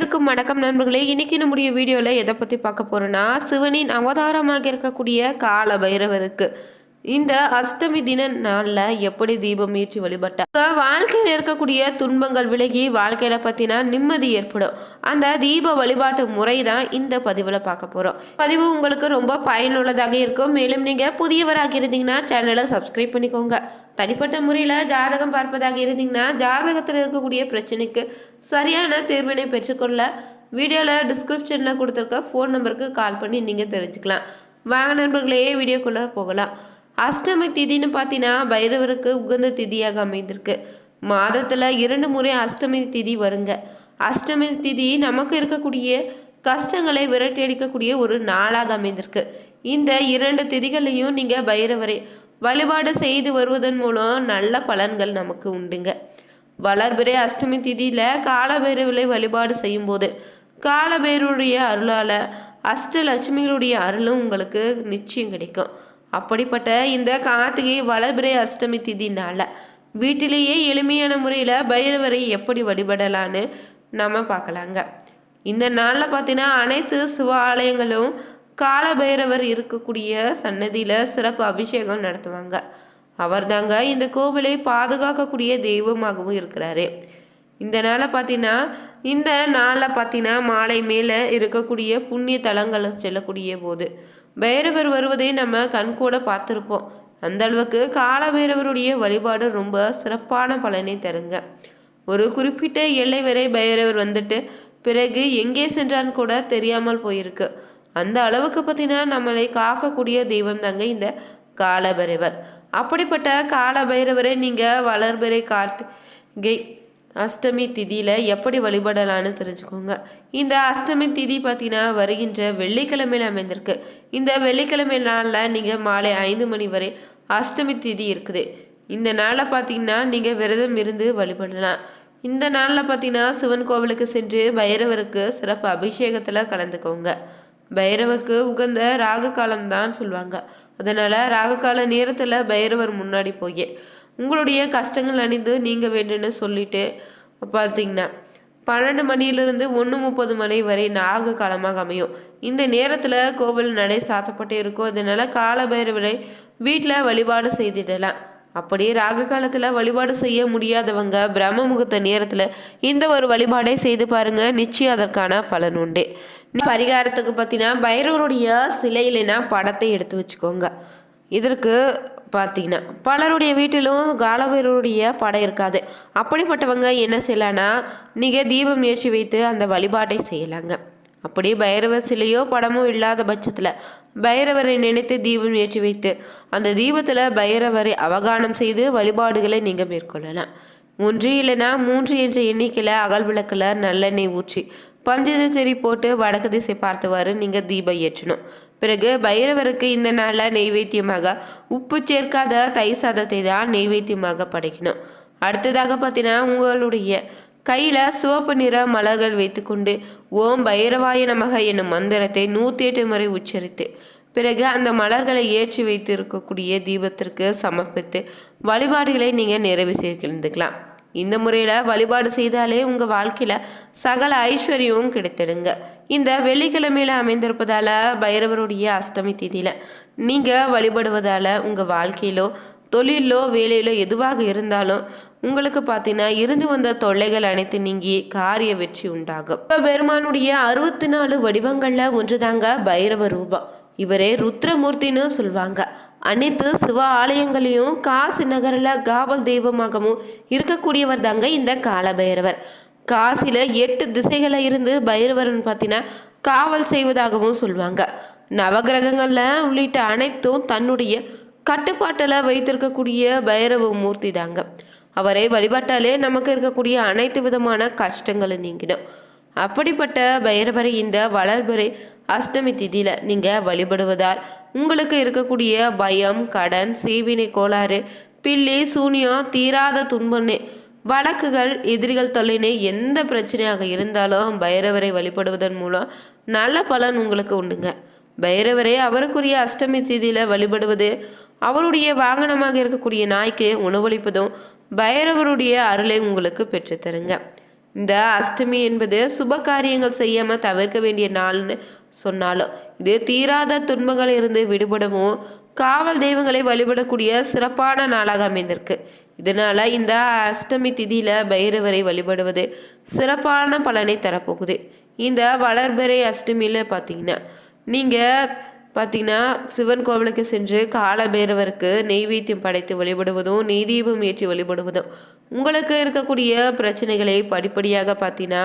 அனைவருக்கும் வணக்கம் நண்பர்களே. இன்றைக்கி நம்முடைய வீடியோவில் எதை பற்றி பார்க்க போகிறோன்னா சிவனின் அவதாரமாக இருக்கக்கூடிய கால பைரவருக்கு. இந்த அஷ்டமி தின நாளில் எப்படி தீபம் ஏற்றி வழிபட்டார் வாழ்க்கையில் இருக்கக்கூடிய துன்பங்கள் விலகி வாழ்க்கையில் பார்த்தீங்கன்னா நிம்மதி ஏற்படும். அந்த தீப வழிபாட்டு முறை தான் இந்த பதிவில் பார்க்க போகிறோம் பதிவு உங்களுக்கு ரொம்ப பயனுள்ளதாக இருக்கும். மேலும் நீங்கள் புதியவராக இருந்தீங்கன்னா சேனலை சப்ஸ்கிரைப் பண்ணிக்கோங்க. தனிப்பட்ட முறையில் ஜாதகம் பார்ப்பதாக இருந்தீங்கன்னா ஜாதகத்தில் இருக்கக்கூடிய பிரச்சனைக்கு சரியான தீர்வினை பெற்றுக்கொள்ள வீடியோவில் டிஸ்கிரிப்ஷனில் கொடுத்துருக்க ஃபோன் நம்பருக்கு கால் பண்ணி நீங்கள் தெரிஞ்சுக்கலாம். வாங்க நண்பர்களே வீடியோக்குள்ளே போகலாம். அஷ்டமி திதின்னு பார்த்தீங்கன்னா பைரவருக்கு உகந்த திதியாக அமைந்திருக்கு. மாதத்தில் இரண்டு முறை அஷ்டமி திதி வருங்க. அஷ்டமி திதி நமக்கு இருக்கக்கூடிய கஷ்டங்களை விரட்டி அடிக்கக்கூடிய ஒரு நாளாக அமைந்திருக்கு. இந்த இரண்டு திதிகளையும் நீங்கள் பைரவரை வழிபாடு செய்து வருவதன் மூலம் நல்ல பலன்கள் நமக்கு உண்டுங்க. வளர்பிறை அஷ்டமி திதியில் காலபைரவரை வழிபாடு செய்யும்போது காலபைரவருடைய அருளால் அஷ்டலட்சுமிகளுடைய அருளும் உங்களுக்கு நிச்சயம் கிடைக்கும். அப்படிப்பட்ட இந்த கார்த்திகை வளபிரை அஷ்டமி திதினால வீட்டிலேயே எளிமையான முறையில் பைரவரை எப்படி வழிபடலான்னு நம்ம பார்க்கலாங்க. இந்த நாளில் பார்த்தீங்கன்னா அனைத்து சிவ ஆலயங்களும் காலபைரவர் இருக்கக்கூடிய சன்னதியில் சிறப்பு அபிஷேகம் நடத்துவாங்க. அவர்தாங்க இந்த கோவிலை பாதுகாக்கக்கூடிய தெய்வமாகவும் இருக்கிறாரு. இந்த நாளை பார்த்தீங்கன்னா இந்த நாளில் பார்த்தீங்கன்னா மாலை மேலே இருக்கக்கூடிய புண்ணிய தலங்களை செல்லக்கூடிய போது பைரவர் வருவதை நம்ம கண்கூட பார்த்துருப்போம். அந்த அளவுக்கு கால பைரவருடைய வழிபாடு ரொம்ப சிறப்பான பலனை தருங்க. ஒரு குறிப்பிட்ட எல்லை வரை பைரவர் வந்துட்டு பிறகு எங்கே சென்றான்னு கூட தெரியாமல் போயிருக்கு. அந்த அளவுக்கு பார்த்தீங்கன்னா நம்மளை காக்கக்கூடிய தெய்வம் தாங்க இந்த காலபைரவர் அப்படிப்பட்ட காலபைரவரை நீங்கள் வளர்பிறை கார்த்திகை அஷ்டமி திதியில் எப்படி வழிபடலான்னு தெரிஞ்சுக்கோங்க. இந்த அஷ்டமி திதி பார்த்தீங்கன்னா வருகின்ற வெள்ளிக்கிழமையில் அமைந்திருக்கு. இந்த வெள்ளிக்கிழமை நாளில் நீங்கள் மாலை ஐந்து மணி வரை அஷ்டமி திதி இருக்குது. இந்த நாளில் பார்த்தீங்கன்னா நீங்கள் விரதம் இருந்து வழிபடலாம். இந்த நாளில் பார்த்தீங்கன்னா சிவன் கோவிலுக்கு சென்று பைரவருக்கு சிறப்பு அபிஷேகத்தில் கலந்துக்கோங்க. பைரவருக்கு உகந்த ராகு காலம் தான் சொல்லுவாங்க. அதனால் ராகு கால நேரத்தில் பைரவர் முன்னாடி போய் உங்களுடைய கஷ்டங்கள் அணிந்து நீங்க வேண்டும்னு சொல்லிட்டு பார்த்தீங்கன்னா பன்னெண்டு மணியிலிருந்து ஒன்று முப்பது மணி வரை நாக காலமாக அமையும். இந்த நேரத்தில் கோவில் நடை சாத்தப்பட்டு இருக்கும். அதனால கால பைரவரை வீட்டில் வழிபாடு செய்திடலாம். அப்படியே ராகு காலத்தில் வழிபாடு செய்ய முடியாதவங்க பிரம்ம முகூர்த்த நேரத்தில் இந்த ஒரு வழிபாடை செய்து பாருங்க. நிச்சயம் அதற்கான பலன் உண்டு. பரிகாரத்துக்கு பார்த்தீங்கன்னா பைரவருடைய சிலை இல்லைன்னா படத்தை எடுத்து வச்சுக்கோங்க. இதற்கு பார்த்தீங்கன்னா பலருடைய வீட்டிலும் காலவீரருடைய படம் இருக்காது. அப்படிப்பட்டவங்க என்ன செய்யலான்னா நீங்கள் தீபம் ஏற்றி வைத்து அந்த வழிபாட்டை செய்யலாங்க. அப்படி பைரவர் சிலையோ படமோ இல்லாத பட்சத்தில் பைரவரை நினைத்து தீபம் ஏற்றி வைத்து அந்த தீபத்தில் பைரவரை அவகானம் செய்து வழிபாடுகளை நீங்கள் மேற்கொள்ளலாம். ஒன்று இல்லைன்னா மூன்று என்ற எண்ணிக்கையில் அகல் விளக்கில் நல்லெண்ணெய் ஊற்றி பஞ்சதிரி போட்டு வடக்கு திசை பார்த்தவாறு நீங்கள் தீபம் ஏற்றணும். பிறகு பைரவருக்கு இந்த நாளில் நெய்வேத்தியமாக உப்பு சேர்க்காத தை சாதத்தை தான் நெய்வேத்தியமாக படைக்கணும். அடுத்ததாக பார்த்தீங்கன்னா உங்களுடைய கையில் சிவப்பு நிற மலர்கள் வைத்துக்கொண்டு ஓம் பைரவாய நமக என்னும் மந்திரத்தை நூற்றி எட்டு முறை உச்சரித்து பிறகு அந்த மலர்களை ஏற்றி வைத்து இருக்கக்கூடிய தீபத்திற்கு சமர்ப்பித்து வழிபாடுகளை நீங்கள் நிறைவு செய்துக்கலாம். இந்த முறையில் வழிபாடு செய்தாலே உங்கள் வாழ்க்கையில் சகல ஐஸ்வர்யமும் கிடைத்திடுங்க. இந்த வெள்ளிக்கிழமையில் அமைந்திருப்பதால் பைரவருடைய அஷ்டமி திதியில். நீங்கள் வழிபடுவதால் உங்கள் வாழ்க்கையிலோ தொழிலோ வேலையிலோ எதுவாக இருந்தாலும் உங்களுக்கு பார்த்தீங்கன்னா இருந்து வந்த தொல்லைகள் அனைத்து நீங்கி காரிய வெற்றி உண்டாகும். இப்போ பெருமானுடைய அறுபத்தி நாலு வடிவங்களில் ஒன்றுதாங்க பைரவ ரூபம். இவரே ருத்ரமூர்த்தின்னு சொல்லுவாங்க அனைத்து சிவ ஆலயங்களையும் காசி நகரில் காவல் தெய்வமாகவும் இருக்கக்கூடியவர் தாங்க இந்த காலபைரவர். காசியில் எட்டு திசைகளில் இருந்து பைரவரன் பார்த்தீங்கன்னா காவல் செய்வதாகவும் சொல்லுவாங்க நவகிரகங்களில் உள்ளிட்ட அனைத்தும் தன்னுடைய கட்டுப்பாட்டில் வைத்திருக்கக்கூடிய பைரவ மூர்த்தி தாங்க அவரை வழிபட்டாலே நமக்கு இருக்கக்கூடிய அனைத்து விதமான கஷ்டங்களும் நீங்கிடும். அப்படிப்பட்ட பைரவரை இந்த வளர்பறை அஷ்டமி திதியில் நீங்கள் வழிபடுவதால் உங்களுக்கு இருக்கக்கூடிய பயம் கடன் சீவினை கோளாறு பில்லி சூனியம் தீராத துன்பன்னு வழக்குகள் எதிரிகள் தொல்லைன்னு எந்த பிரச்சனையாக இருந்தாலும் பைரவரை வழிபடுவதன் மூலம் நல்ல பலன் உங்களுக்கு உண்டுங்க. பைரவரை அவருக்குரிய அஷ்டமி திதியில் வழிபடுவது அவருடைய வாகனமாக இருக்கக்கூடிய நாய்க்கு உணவளிப்பதும் பைரவருடைய அருளை உங்களுக்கு பெற்றுத்தருங்க இந்த அஷ்டமி என்பது சுப காரியங்கள் செய்யாமல் தவிர்க்க வேண்டிய நாள்னு சொன்னாலும் இது தீராத துன்பங்கள் இருந்து விடுபடவும் காவல் தெய்வங்களை வழிபடக்கூடிய சிறப்பான நாளாக அமைந்திருக்கு. இதனால் இந்த அஷ்டமி திதியில் பைரவரை வழிபடுவது சிறப்பான பலனை தரப்போகுது. இந்த வளர்பிறை அஷ்டமியில் பார்த்தீங்கன்னா நீங்கள் பார்த்தீங்கன்னா சிவன் கோவிலுக்கு சென்று கால பைரவருக்கு நெய்வேத்தியம் படைத்து வழிபடுவதும் நெய்தீபம் ஏற்றி வழிபடுவதும் உங்களுக்கு இருக்கக்கூடிய பிரச்சனைகளை படிப்படியாக பார்த்தீங்கன்னா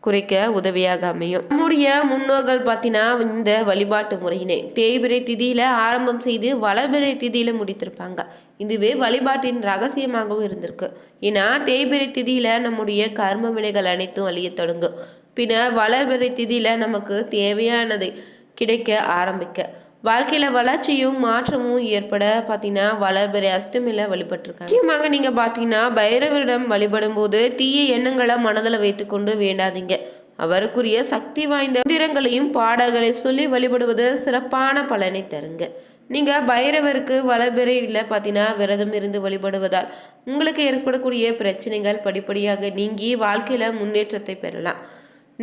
குறைக்க உதவியாக அமையும். நம்முடைய முன்னோர்கள் பார்த்தீங்கன்னா இந்த வழிபாட்டு முறையினை தேய்பிரை திதியில ஆரம்பம் செய்து வளபிரை திதியில முடித்திருப்பாங்க. இதுவே வழிபாட்டின் ரகசியமாகவும் இருந்திருக்கு. ஏன்னா தேய்பிரை திதியில நம்முடைய கர்ம வினைகள் அனைத்தும் அழிய தொடங்கும். பின்னர் வளர்பிறை திதியில நமக்கு தேவையானதை கிடைக்க ஆரம்பிக்க வாழ்க்கையில் வளர்ச்சியும் மாற்றமும் ஏற்பட பார்த்தீங்கன்னா வளர்பிறை அஷ்டமியில் வழிபட்டிருக்காங்க. முக்கியமாக நீங்கள் பார்த்தீங்கன்னா பைரவரிடம் வழிபடும் போது தீய எண்ணங்களை மனதில் வைத்துக்கொண்டு வேண்டாதீங்க. அவருக்குரிய சக்தி வாய்ந்த மந்திரங்களையும் பாடல்களை சொல்லி வழிபடுவது சிறப்பான பலனை தருங்க. நீங்கள் பைரவருக்கு வளபிறையில் பார்த்தீங்கன்னா விரதம் இருந்து வழிபடுவதால் உங்களுக்கு ஏற்படக்கூடிய பிரச்சனைகள் படிப்படியாக நீங்கி வாழ்க்கையில் முன்னேற்றத்தை பெறலாம்.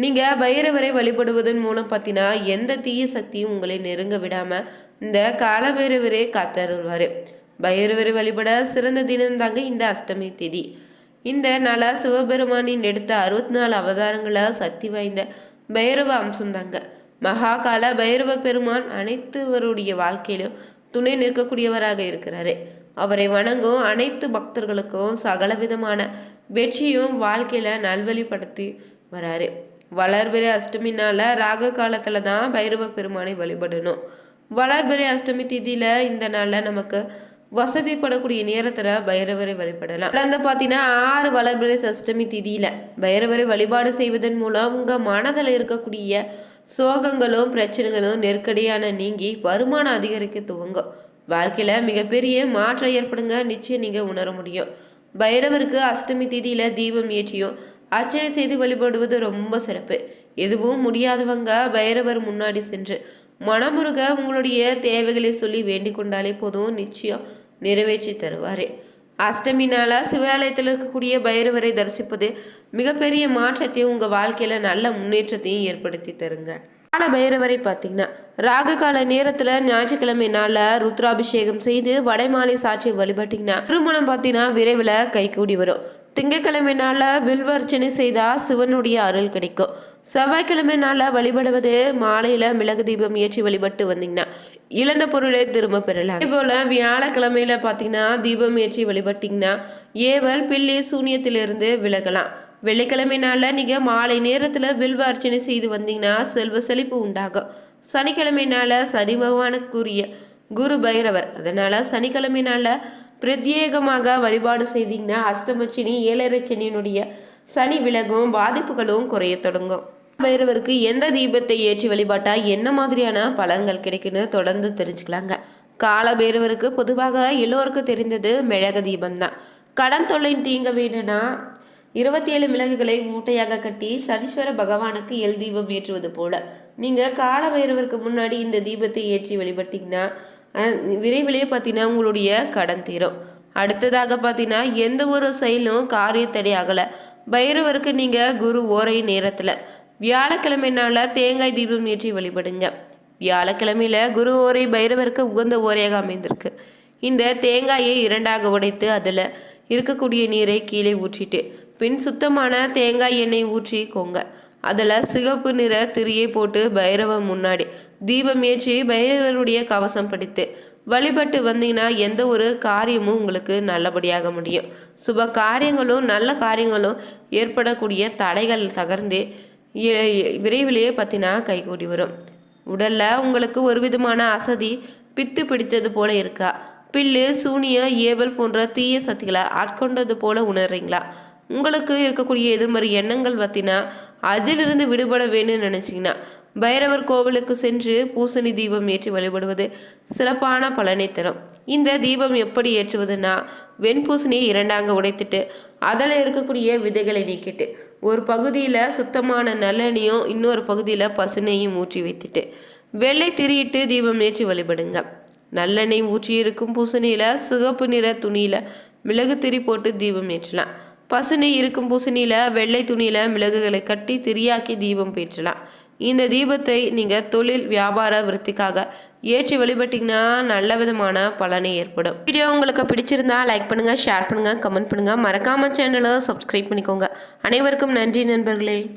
நீங்கள் பைரவரை வழிபடுவதன் மூலம் பார்த்தீங்கன்னா எந்த தீய சக்தியும் உங்களை நெருங்க விடாமல் இந்த காலபைரவரே காத்தருள்வார். பைரவரை வழிபட சிறந்த தினம் தாங்க இந்த அஷ்டமி திதி. இந்த நாளா சிவபெருமானின் எடுத்த அறுபத்தி நாலு அவதாரங்களை சக்தி வாய்ந்த பைரவ அம்சம்தாங்க மகாகால பைரவ பெருமான் அனைத்துவருடைய வாழ்க்கையிலும் துணை நிற்கக்கூடியவராக இருக்கிறாரு. அவரை வணங்கும் அனைத்து பக்தர்களுக்கும் சகலவிதமான வெற்றியும் வாழ்க்கையில நல்வழிப்படுத்தி வராரு. வளர்பிறை அஷ்டமினால் ராக காலத்தில் தான் பைரவ பெருமானை வழிபடணும். வளர்பிறை அஷ்டமி திதியில் இந்த நாளில் நமக்கு வசதிப்படக்கூடிய நேரத்தில் பைரவரை வழிபடலாம். கடந்த பார்த்தீங்கன்னா ஆறு வளர்பிறை அஷ்டமி திதியில் பைரவரை வழிபாடு செய்வதன் மூலம் உங்கள் மனதில் இருக்கக்கூடிய சோகங்களும் பிரச்சனைகளும் நெருக்கடியான நீங்கி வருமானம் அதிகரிக்க துவங்கும். வாழ்க்கையில் மிகப்பெரிய மாற்றம் ஏற்படுங்க. நிச்சயம் நீங்கள் உணர முடியும். பைரவருக்கு அஷ்டமி திதியில் தீபம் ஏற்றியும் அர்ச்சனை செய்து வழிபடுவது ரொம்ப சிறப்பு. எதுவும் முடியாதவங்க பைரவர் முன்னாடி சென்று மனமுருக உங்களுடைய தேவைகளை சொல்லி வேண்டிக் கொண்டாலே போதும் நிச்சயம் நிறைவேற்றி தருவார். அஷ்டமி நாளா சிவாலயத்தில் இருக்கக்கூடிய பைரவரை தரிசிப்பது மிகப்பெரிய மாற்றத்தையும் உங்கள் வாழ்க்கையில் நல்ல முன்னேற்றத்தையும் ஏற்படுத்தி தருங்க. கால பைரவரை பார்த்தீங்கன்னா ராகு கால நேரத்தில் ஞாயிற்றுக்கிழமை நாளில் ருத்ராபிஷேகம் செய்து வடைமாலை சாட்சி வழிபட்டிங்கன்னா திருமணம் பார்த்தீங்கன்னா விரைவில் கைகூடி வரும். திங்கக்கிழமை நாளில் வில்வர்ச்சனை செய்தால் சிவனுடைய அருள் கிடைக்கும். செவ்வாய்க்கிழமை நாளில் வழிபடுவது மாலையில் மிளகு தீபம் ஏற்றி வழிபட்டு வந்தீங்கன்னா இழந்த பொருளை திரும்ப பெறலாம். அதே போல் வியாழக்கிழமையில் பார்த்தீங்கன்னா தீபம் ஏற்றி வழிபட்டிங்கன்னா ஏவல் பில்லி சூனியத்திலிருந்து விலகலாம். வெள்ளிக்கிழமை நாளில் நீங்கள் மாலை நேரத்தில் வில்வ அர்ச்சனை செய்து வந்தீங்கன்னா செல்வ செழிப்பு உண்டாகும். சனிக்கிழமை நாளில் சனி பகவானுக்குரிய குரு பைரவர். அதனால் சனிக்கிழமை நாளில் பிரத்யேகமாக வழிபாடு செய்தீங்கன்னா அஷ்டமச்சினி ஏழரை சனியினுடைய சனி விலகும் பாதிப்புகளும் குறைய தொடங்கும். பைரவருக்கு எந்த தீபத்தை ஏற்றி வழிபாட்டா என்ன மாதிரியான பலன்கள் கிடைக்குன்னு தொடர்ந்து தெரிஞ்சுக்கலாங்க. கால பைரவருக்கு பொதுவாக எல்லோருக்கும் தெரிந்தது மிளகு தீபம் தான் கடன் தொல்லை தீங்க வேணும்னா இருபத்தி ஏழு மிளகுகளை மூட்டையாக கட்டி சனீஸ்வர பகவானுக்கு எல் தீபம் ஏற்றுவது போல. நீங்கள் கால பைரவருக்கு முன்னாடி இந்த தீபத்தை ஏற்றி வழிபட்டீங்கன்னா விரைவிலேயே பார்த்தீங்கன்னா உங்களுடைய கடன் தீரும். அடுத்ததாக பார்த்தீங்கன்னா எந்த ஒரு செயலும் காரியத்தடை ஆகலை. பைரவருக்கு நீங்கள் குரு ஓரை நேரத்தில். வியாழக்கிழமை நாளில் தேங்காய் தீபம் ஏற்றி வழிபடுங்க. வியாழக்கிழமையில் குரு ஓரை பைரவருக்கு உகந்த ஓரையாக அமைந்திருக்கு. இந்த தேங்காயை இரண்டாக உடைத்து அதில் இருக்கக்கூடிய நீரை கீழே ஊற்றிட்டு பின் சுத்தமான தேங்காய் எண்ணெய் ஊற்றி கொங்க. அதில் சிகப்பு நிற திரியை போட்டு பைரவன் முன்னாடி தீபம் ஏற்றி பைரவருடைய கவசம் படித்து வழிபட்டு வந்தீங்கன்னா எந்த ஒரு காரியமும் உங்களுக்கு நல்லபடியாக முடியும். சுப காரியங்களும் நல்ல காரியங்களும் ஏற்படக்கூடிய தடைகள் தகர்ந்து விரைவிலேயே பார்த்தீங்கன்னா கைகூடி வரும். உடலில் உங்களுக்கு ஒரு விதமான அசதி பித்து பிடித்தது போல இருக்கா? பில்லு சூனிய ஏவல் போன்ற தீய சக்திகளை ஆட்கொண்டது போல உணர்றீங்களா? உங்களுக்கு இருக்கக்கூடிய எதிர்மறை எண்ணங்கள் பார்த்தீங்கன்னா அதிலிருந்து விடுபட வேணும்னு நினச்சிங்கன்னா பைரவர் கோவிலுக்கு சென்று பூசணி தீபம் ஏற்றி வழிபடுவது சிறப்பான பலனை தரும். இந்த தீபம் எப்படி ஏற்றுவதுன்னா வெண்பூசணியை இரண்டாங்க உடைத்துட்டு அதில் இருக்கக்கூடிய விதைகளை நீக்கிட்டு ஒரு பகுதியில் சுத்தமான நல்லெண்ணையும் இன்னொரு பகுதியில் பசுனையும் ஊற்றி வைத்துட்டு வெள்ளை திரியிட்டு தீபம் ஏற்றி வழிபடுங்க. நல்லெண்ணெய் ஊற்றி இருக்கும் பூசணியில் சிகப்பு நிற துணியில் மிளகு திரி போட்டு தீபம் ஏற்றலாம். பசுனி இருக்கும் பூசணியில் வெள்ளை துணியில் மிளகுகளை கட்டி திரியாக்கி தீபம் பேற்றலாம். இந்த தீபத்தை நீங்கள் தொழில் வியாபார விருத்திக்காக ஏற்றி வழிபட்டிங்கன்னா நல்ல விதமான பலனை ஏற்படும். வீடியோ உங்களுக்கு பிடிச்சிருந்தா லைக் பண்ணுங்கள் ஷேர் பண்ணுங்கள் கமெண்ட் பண்ணுங்கள் மறக்காமல் சேனலை சப்ஸ்கிரைப் பண்ணிக்கோங்க. அனைவருக்கும் நன்றி நண்பர்களே.